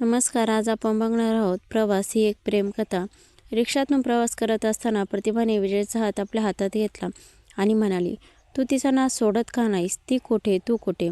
नमस्कार आज आपण बघणार आहोत प्रवास ही एक प्रेमकथा. रिक्षातून प्रवास करत असताना प्रतिभाने विजयचा हात आपल्या हातात घेतला आणि म्हणाली तू तिचा नाच सोडत का नाहीस? ती कुठे? तू कुठे?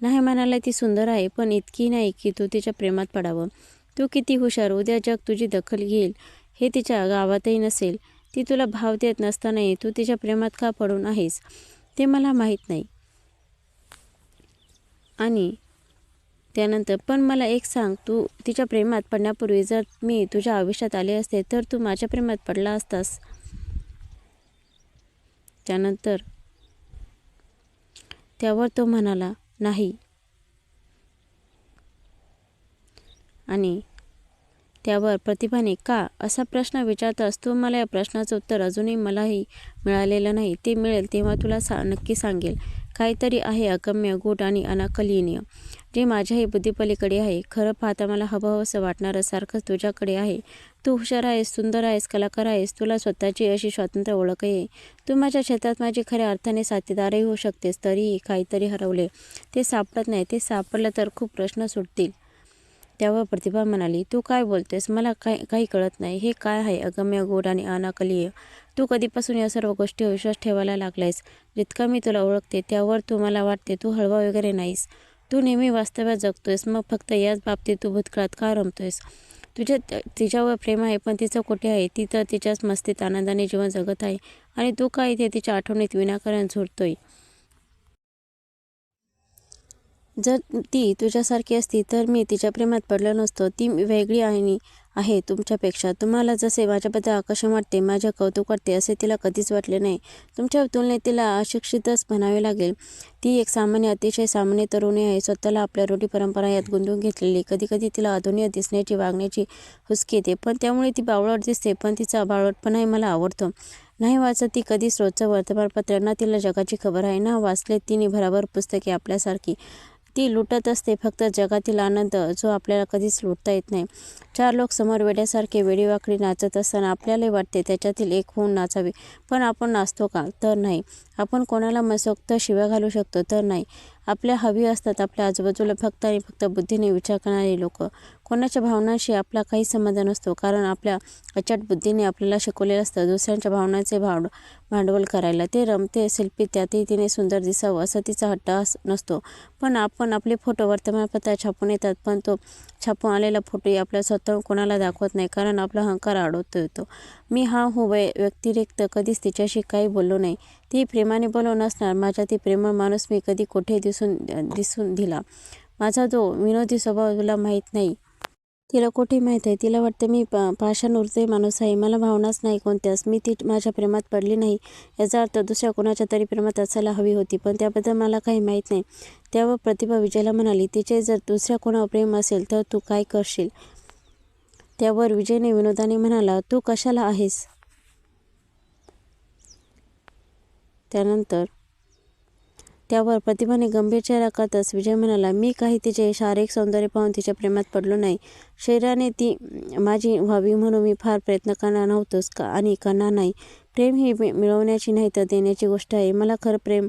नाही म्हणाला ती सुंदर आहे पण इतकी नाही की तू तिच्या प्रेमात पडावं. तू किती हुशार उद्या जग तुझी दखल घेईल. हे तिच्या गावातही नसेल. ती तुला भाव देत नसतानाही तू तिच्या प्रेमात का पडून आहेस? ते मला माहीत नाही. आणि त्यानंतर पण मला एक सांग तू तिच्या प्रेमात पडण्यापूर्वी जर मी तुझ्या आयुष्यात आले असते तर तू माझ्या प्रेमात पडला असतास. त्यानंतर त्यावर तो म्हणाला नाही. आणि त्यावर प्रतिभाने का असा प्रश्न विचारतास? तू मला या प्रश्नाचं उत्तर अजूनही मलाही मिळालेलं नाही. ते मिळेल तेव्हा तुला सा नक्की सांगेल. काहीतरी आहे अगम्य गूढ आणि अनाकलनीय. जे माझ्याही बुद्धिपलीकडे आहे. खरं पाहता मला हवं असं वाटणारं सारखंच तुझ्याकडे आहे. तू हुशार आहेस सुंदर आहेस कलाकार आहेस. तुला स्वतःची अशी स्वातंत्र्य ओळख आहे. तू माझ्या क्षेत्रात माझी खऱ्या अर्थाने साथीदारही होऊ शकतेस. तरीही काहीतरी हरवले. ते सापडत नाही. ते सापडलं तर खूप प्रश्न सुटतील. त्यावर प्रतिभा म्हणाली तू काय बोलतोयस? मला काय काही कळत नाही. हे काय आहे? अगम्य गोड आणि अनाकलीय तू कधीपासून या सर्व गोष्टी विश्वास ठेवायला लागलायस? जितका मी तुला ओळखते त्यावर तू मला वाटते तू हळवा वगैरे नाहीस. तू नेहमी वास्तव्यात जगतोयस. मग फक्त याच बाबतीत तू भूतकाळात का रमतोयस? तुझ्या तिच्यावर प्रेम आहे पण तिचं कुठे आहे? ती तर तिच्याच मस्तीत आनंदाने जीवन जगत आहे. आणि तू काय इथे तिच्या आठवणीत विनाकारण झुरतोय? जर ती तुझ्यासारखी असती तर मी तिच्या प्रेमात पडलो नसतो. ती वेगळी आणि आहे तुमच्यापेक्षा. तुम्हाला जसे माझ्याबद्दल आकर्षण वाटते माझ्या कौतुक वाटते असे तिला कधीच वाटले नाही. तुमच्या तुलनेत तिला अशिक्षितच म्हणावे लागेल. ती एक सामान्य अतिशय सामान्य तरुणी आहे. स्वतःला आपल्या रूढी परंपरा यात गुंतवून घेतलेली. कधीकधी तिला आधुनिक दिसण्याची वागण्याची हुसकी येते पण त्यामुळे ती बावळट दिसते पण तिचा बावळटपणाही मला आवडतो. नाही वाचत ती कधीच रोजचं वर्तमानपत्र ना तिला जगाची खबर आहे ना वाचले तिने भराभर पुस्तके आपल्यासारखी. ती लुटत असते. फक्त जगातील आनंद जो आपल्याला कधीच लुटता येत नाही. चार लोक समोर वेड्यासारखे वेडीवाकडी नाचत असताना आपल्यालाही वाटते त्याच्यातील एक होऊन नाचावे. पण आपण नाचतो का? तर नाही. आपण कोणाला मसोक्त शिव्या घालू शकतो? तर नाही. आपल्या हवी असतात आपल्या आजूबाजूला फक्त आणि फक्त बुद्धीने विचार करणारे लोक. कोणाच्या भावनांशी आपला काही संबंध नसतो कारण आपल्या अचाट बुद्धीने आपल्याला शिकवलेलं असतं. दुसऱ्यांच्या भावनांचे भाव भांडवल करायला. ते रमते शिल्पी त्यातही तिने सुंदर दिसावं असा तिचा हट्ट नसतो. पण आपण आपले फोटो वर्तमानपत्रात छापून येतात पण तो छापून आलेला फोटोही आपल्या स्वतः कोणाला दाखवत नाही कारण आपला अहंकार अडवतो येतो. मी हा हो व्यतिरिक्त कधीच तिच्याशी काही बोललो नाही. ती प्रेमाने बोलव नसणार. माझ्या ती प्रेमळ माणूस मी कधी कुठे दिसून दिसून दिला? माझा जो विनोदी स्वभाव तुला माहीत नाही. तिला कुठे माहीत आहे? तिला वाटतं मी पा पाषाण माणूस आहे. मला भावनाच नाही कोणत्याच. मी ती माझ्या प्रेमात पडली नाही. याचा अर्थ दुसऱ्या कोणाच्या तरी प्रेमात असायला हवी होती पण त्याबद्दल मला काही माहीत नाही. त्यावर प्रतिभा विजयला म्हणाली तिचे जर दुसऱ्या कोणावर प्रेम असेल तर तू काय करशील? त्यावर विजयने विनोदाने म्हणाला तू कशाला आहेस? त्यानंतर त्यावर प्रतिभाने गंभीर चेहरा करताच विजय म्हणाला मी काही तिचे शारीरिक सौंदर्य पाहून तिच्या प्रेमात पडलो नाही. शरीराने ती माझी व्हावी म्हणून मी फार प्रयत्न करणार नव्हतोच का आणि करणार नाही. प्रेम ही मिळवण्याची नाही तर देण्याची गोष्ट आहे. मला खरं प्रेम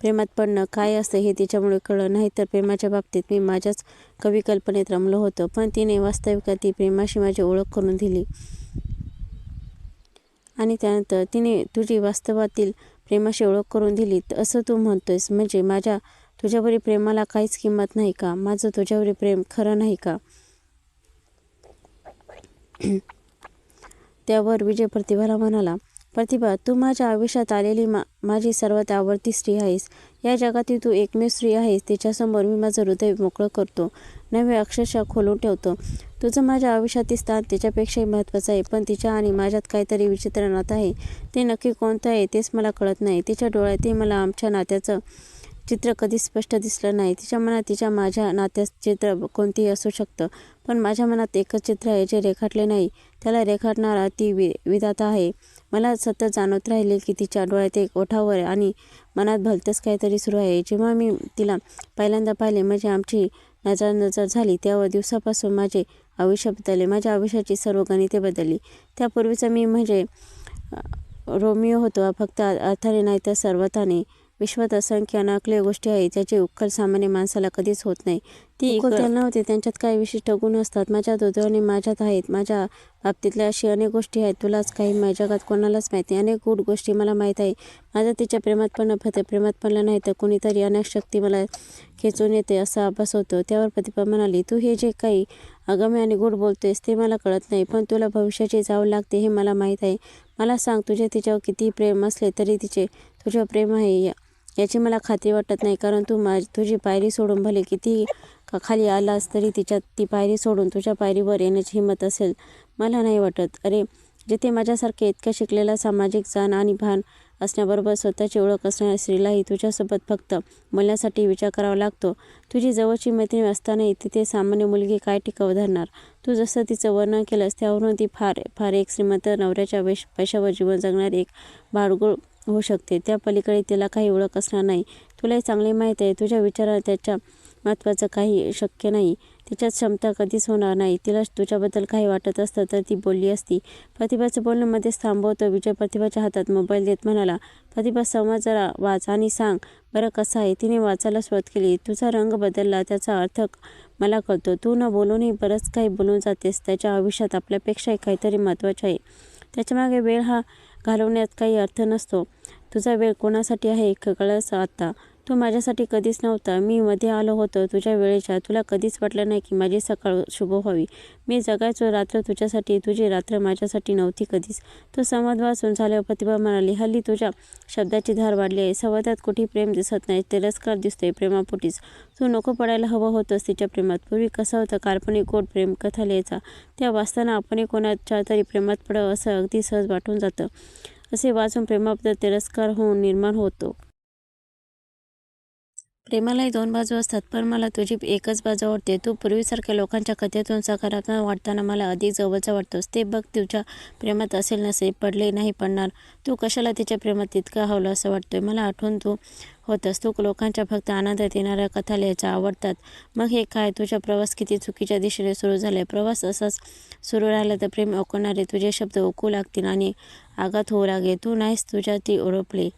प्रेमात पडणं काय असतं हे तिच्यामुळे कळलं नाही तर प्रेमाच्या बाबतीत मी माझ्याच कविकल्पनेत रमलो होतो. पण तिने वास्तविकात ती प्रेमाशी माझी ओळख करून दिली. आणि त्यानंतर तिने तुझी वास्तवातील प्रेमाशी ओळख करून दिली असं तू म्हणतोयस. म्हणजे माझ्या तुझ्यावरील प्रेमाला काहीच किंमत नाही का? माझं तुझ्यावरील प्रेम खरं नाही का? त्यावर विजय प्रतिभाला म्हणाला प्रतिभा तू माझ्या आयुष्यात आलेली मा माझी सर्वात आवडती स्त्री आहेस. या जगातील तू एकमेव स्त्री आहेस. तिच्यासमोर मी माझं हृदय मोकळं करतो. नवे अक्षरशः खोलून ठेवतो. तुझं माझ्या आयुष्यातील स्थान तिच्यापेक्षाही महत्त्वाचं आहे. पण तिच्या आणि माझ्यात काहीतरी विचित्र नातं आहे. ते नक्की कोणतं आहे तेच मला कळत नाही. तिच्या डोळ्यातही मला आमच्या नात्याचं चित्र कधी स्पष्ट दिसलं नाही. तिच्या मनात तिच्या माझ्या नात्याचं चित्र कोणतेही असू शकतं. पण माझ्या मनात एकच चित्र आहे जे रेखाटले नाही. त्याला रेखाटणारा ती वि विधाता आहे. मला सतत जाणवत राहिले की तिच्या डोळ्यात एक ओठावर आणि मनात भलतंच काहीतरी सुरू आहे. जेव्हा मी तिला पहिल्यांदा पाहिले म्हणजे आमची नजर नजर झाली तेव्हा दिवसापासून माझे आयुष्य बदलले. माझ्या आयुष्याची सर्व गणिते बदलली. त्यापूर्वीचा मी म्हणजे रोमिओ होतो. फक्त अर्थाने नाही तर सर्वताने विश्वात असंख्य अनाकलनीय गोष्टी आहेत ज्याची उकल सामान्य माणसाला कधीच होत नाही. ती त्याला नव्हती त्यांच्यात काही विशिष्ट गुण असतात. माझ्या दुर्दैवाने माझ्यात आहेत. माझ्या बाबतीतल्या अशी अनेक गोष्टी आहेत. तुलाच काही माझ्या जगात कोणालाच माहिती अनेक गुड गोष्टी मला माहीत आहे. माझं तिच्या प्रेमात पडणं फक्त प्रेमात पडलं नाही. तर कोणीतरी अनेक शक्ती मला खेचून येते असा आभास होतो. त्यावर प्रतिभा म्हणाली तू हे जे काही अगम्य आणि गोड बोलतोयस ते मला कळत नाही पण तुला भविष्याची जाव लागते हे मला माहीत आहे. मला सांग तुझे तिच्यावर किती प्रेम असले तरी तिचे तुझ्यावर प्रेम आहे या याची मला खात्री वाटत नाही कारण तू मा तुझी पायरी सोडून भले किती का खाली आलास तरी तिच्यात ती पायरी सोडून तुझ्या पायरीवर येण्याची हिंमत असेल. मला नाही वाटत. अरे जिथे माझ्यासारखे इतक्या शिकलेला सामाजिक जाण आणि भान असण्याबरोबर स्वतःची ओळख असणाऱ्या स्त्रीलाही तुझ्यासोबत फक्त मल्यासाठी विचार करावा लागतो. तुझी जवळची मैत्रीण असतानाही तिथे सामान्य मुलगी काय टिकाव धरणार? तू जसं तिचं वर्णन केलंस त्यावरून ती फार फार एक श्रीमंत नवऱ्याच्या वेश पैशावर जीवन जगणारी एक भाडगुळ होऊ शकते. त्या पलीकडे तिला काही ओळख असणार नाही. तुलाही चांगले माहीत आहे. तुझ्या विचारात त्याच्या महत्त्वाचं काही शक्य नाही. तिच्यात क्षमता कधीच होणार नाही. तिला तुझ्याबद्दल काही वाटत असतं तर ती बोलली असती. प्रतिभाचं बोलणं मध्येच थांबवतो. विजय प्रतिभाच्या हातात मोबाईल देत म्हणाला प्रतिभा संवाद जरा वाच आणि सांग. बरं कसं आहे? तिने वाचायला सुरुवात केली. तुझा रंग बदलला त्याचा अर्थ मला कळतो. तू न बोलूनही बरंच काही बोलून जातेस. त्याच्या आयुष्यात आपल्यापेक्षाही काहीतरी महत्त्वाचे आहे. त्याच्यामागे वेळ हा घालवण्यात काही अर्थ नसतो. तुझा वेळ कोणासाठी आहे? कळस आता तू माझ्यासाठी कधीच नव्हता. मी मध्ये आलो होतो तुझ्या वेळेच्या. तुला कधीच वाटलं नाही की माझी सकाळ शुभ व्हावी. मी जगायचो रात्र तुझ्यासाठी. तुझी रात्र माझ्यासाठी नव्हती कधीच. तो संवाद वाचून झाल्यावर प्रतिभा म्हणाली हल्ली तुझ्या शब्दाची धार वाढली आहे. संवादात कुठे प्रेम दिसत नाही. तिरस्कार दिसतोय प्रेमापोटीच. तू नको पडायला हवं होतंस तिच्या प्रेमात. पूर्वी कसा होता काल्पनिक गोड प्रेम कथा लिहायचा. त्या वाचताना आपण कोणाच्या तरी प्रेमात पडावं असं अगदी सहज वाटून जातं. असे वाचून प्रेमाबद्दल तिरस्कार होऊन निर्माण होतो. प्रेमालाही दोन बाजू असतात पण मला तुझी एकच बाजू आवडते. तू पूर्वीसारख्या लोकांच्या कथेतून सकारात्मक वाटताना मला अधिक जवळचा वाटतोस ते बघ तुझ्या प्रेमात असेल नसेल पडले नाही पडणार. तू कशाला तिच्या प्रेमात तितका हवलं असं वाटतोय? मला आठवून तू होतस. तू लोकांच्या फक्त आनंदात येणाऱ्या कथा लिहायच्या आवडतात. मग हे काय? तुझा प्रवास किती चुकीच्या दिशेने सुरू झालाय? प्रवास असाच सुरू राहिला तर प्रेम ओकणारे तुझे शब्द ओकू लागतील आणि आघात होऊ लागेल. तू नाहीस तुझ्या ती ओळखली.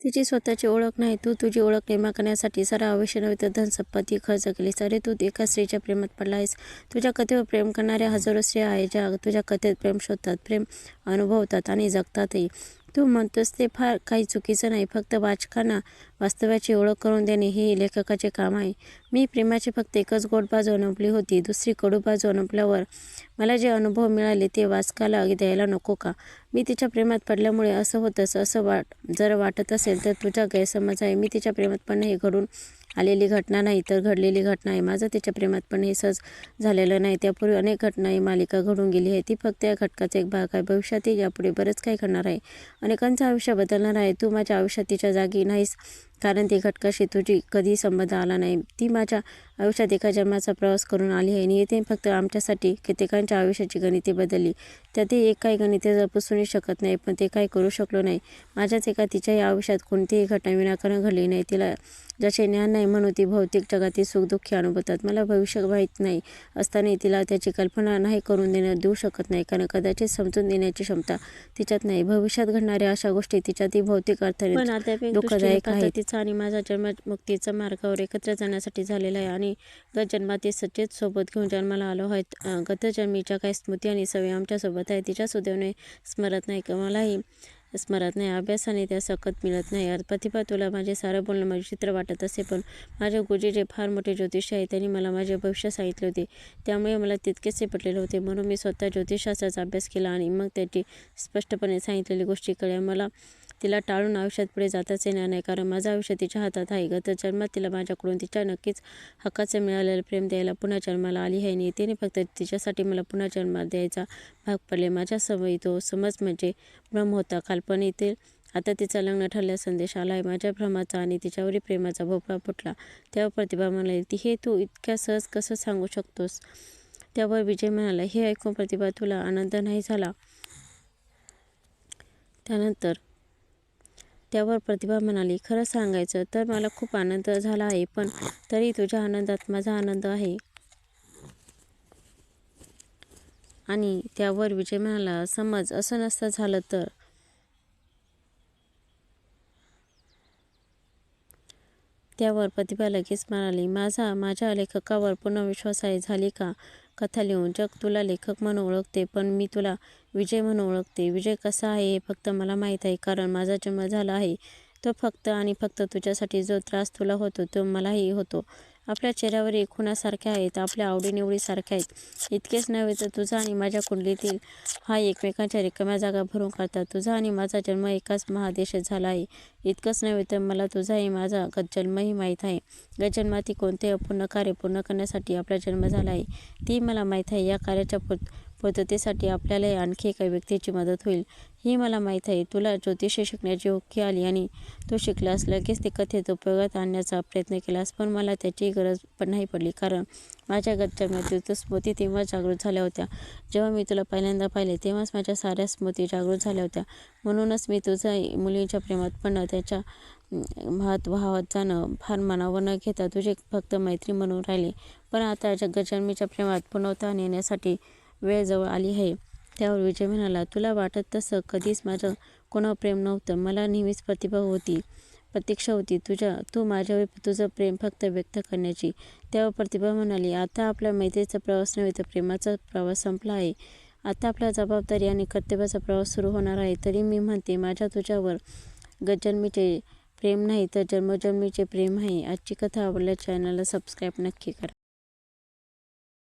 तिची स्वतःची ओळख नाही. तू तुझी ओळख निर्माण करण्यासाठी सारा आयुष्य नव्हे तर धनसंपत्ती खर्च केलीस अरे तू एका स्त्रीच्या प्रेमात पडला आहेस तुझ्या कथेवर प्रेम करणाऱ्या हजारो स्त्रिया आहे ज्या तुझ्या कथेत प्रेम शोधतात प्रेम अनुभवतात आणि जगतातही. तू म्हणतोस ते फार काही चुकीचं नाही. फक्त वाचकांना वास्तव्याची ओळख करून देणे हे लेखकाचे काम आहे. मी प्रेमाची फक्त एकच गोड बाजू अनुभवली होती. दुसरी कडू बाजू अनुभवल्यावर मला जे अनुभव मिळाले ते वाचकाला द्यायला नको का? मी तिच्या प्रेमात पडल्यामुळे असं होतंच असं वाट जर वाटत असेल तर तुझा गैरसमज आहे. मी तिच्या प्रेमात पण हे घडून आलेली घटना नाही तर घडलेली घटना आहे. माझं तिच्या प्रेमात पण हे सहज झालेलं नाही. त्यापूर्वी अनेक घटना ही मालिका घडून गेली आहे ती फक्त या घटकाचा एक भाग आहे. भविष्यातही यापुढे बरंच काही घडणार आहे. अनेकांचं आयुष्य बदलणार आहे. तू माझ्या आयुष्यात तिच्या जागी नाहीस. कारण ते घटकाशी तुझी कधी संबंध आला नाही. ती माझ्या आयुष्यात एका जन्माचा प्रवास करून आली आहे आणि येथे फक्त आमच्यासाठी कित्येकांच्या आयुष्याची गणिते बदलली. त्यातही एक काही गणिते जर पुसूनही शकत नाही पण ते काही करू शकलो नाही. माझ्याच एका तिच्याही आयुष्यात कोणतीही घटना विनाकारण घडली नाही. तिला ज्याचे ज्ञान नाही म्हणून ती भौतिक जगातील सुखदुःखी अनुभवतात. मला भविष्य माहीत नाही असतानाही तिला त्याची कल्पना नाही करून देणं देऊ शकत नाही कारण कदाचित समजून देण्याची क्षमता तिच्यात नाही. भविष्यात घडणाऱ्या अशा गोष्टी तिच्यातील भौतिक अर्थाने दुःखदायक आहेत. तिचा आणि माझा जन्म मुक्तीचा मार्गावर एकत्र जाण्यासाठी झालेला आहे आणि गत गतजन्मातील सचेत सोबत घेऊन जन्माला आलो आहेत गतजन्मीच्या काही स्मृती आणि सवयी आमच्यासोबत आहे तिच्या सुदैवने स्मरत नाही. का मलाही स्मरत नाही. अभ्यासाने त्या सकत मिळत नाही. प्रतिभा तुला माझे सारं बोलणं माझे चित्र वाटत असे पण माझ्या गुरुजी जे फार मोठे ज्योतिष आहे त्यांनी मला माझे भविष्य सांगितले होते. त्यामुळे मला तितकेसे पटलेले होते. म्हणून मी स्वतः ज्योतिषशास्त्राचा अभ्यास केला आणि मग त्याची स्पष्टपणे सांगितलेली गोष्टी कळल्या. मला तिला टाळून आयुष्यात पुढे जाताच येणार नाही कारण माझं आयुष्य तिच्या हातात आहे गत जन्मात तिला माझ्याकडून तिच्या नक्कीच हक्काचं मिळालेलं प्रेम द्यायला पुन्हा जन्माला आली आहे आणि तिने फक्त तिच्यासाठी मला पुन्हा जन्मात द्यायचा भाग पडले. माझ्या सवयी तो समज म्हणजे भ्रम होता. कल्पनेतील आता तिचा लग्न ठरल्या संदेश आला आहे. माझ्या भ्रमाचा आणि तिच्यावरील प्रेमाचा भोपळा फुटला. त्यावर प्रतिभा म्हणाली ती हे तू इतक्या सहज कसं सांगू शकतोस? त्यावर विजय म्हणाला हे ऐकून प्रतिभा तुला आनंद नाही झाला? त्यानंतर त्यावर प्रतिभा म्हणाली खरं सांगायचं तर मला खूप आनंद झाला आहे पण तरी तुझ्या आनंदात माझा आनंद आहे. आणि त्यावर विजय म्हणाला समज असं नसतं झालं तर? त्यावर प्रतिभा लगेच म्हणाली माझा माझ्या लेखकावर पूर्ण विश्वास आहे झाली का? कथा लिहून जग तुला लेखक म्हणून ओळखते पण मी तुला विजय म्हणून ओळखते. विजय कसा आहे हे फक्त मला माहीत आहे कारण माझा जन्म झाला आहे. तो फक्त आणि फक्त तुझ्यासाठी जो त्रास तुला होतो तो मलाही होतो. आपल्या चेहऱ्यावर एकूणासारख्या आहेत आपल्या आवडीनिवडीसारख्या आहेत. इतकेच नव्हे तर तुझा आणि माझ्या कुंडलीतील हा एकमेकांच्या रिकाम्या जागा भरून काढतात. तुझा आणि माझा जन्म एकाच महादेशात झाला आहे. इतकंच नव्हे तर मला तुझाही माझा जन्मही माहीत आहे. गजन्माती कोणतेही अपूर्ण कार्य पूर्ण करण्यासाठी आपला जन्म झाला आहे ती मला माहीत आहे. या कार्याच्या पूर्ततेसाठी आपल्यालाही आणखी एका व्यक्तीची मदत होईल ही मला माहीत आहे. तुला ज्योतिष शिकण्याची हुक्की आली आणि तू शिकलास लगेच ते कथेत उपयोगात आणण्याचा प्रयत्न केलास पण मला त्याची गरज पण नाही पडली. कारण माझ्या जन्मातील तू स्मृती तेव्हा जागृत झाल्या होत्या. जेव्हा मी तुला पहिल्यांदा पाहिले तेव्हाच माझ्या साऱ्या स्मृती जागृत झाल्या होत्या. म्हणूनच मी तुझ्या मुलींच्या प्रेमात पडणं त्याच्या भात वाहत जाणं फार मनावर न घेता तुझे फक्त मैत्री म्हणून राहिले. पण आता जगजन्मीच्या प्रेमात पुनवता नेण्यासाठी वेळ जवळ आली आहे. त्यावर विजय म्हणाला तुला वाटत तसं? कधीच माझं कोणावर प्रेम नव्हतं. मला नेहमीच प्रतिभा होती प्रतीक्षा होती तुझ्या तू माझ्यावर तुझं प्रेम फक्त व्यक्त करण्याची त्यावर प्रतिभा म्हणाली आता आपल्या मैत्रीचा प्रवास नव्हे तर प्रेमाचा प्रवास संपला आहे. आता आपल्या जबाबदारी आणि कर्तव्याचा प्रवास सुरू होणार आहे. तरी मी म्हणते माझ्या तुझ्यावर गजन्मीचे प्रेम नाही तर जन्मजन्मीचे प्रेम आहे. आजची कथा आवडल्या चॅनलला सबस्क्राईब नक्की करा.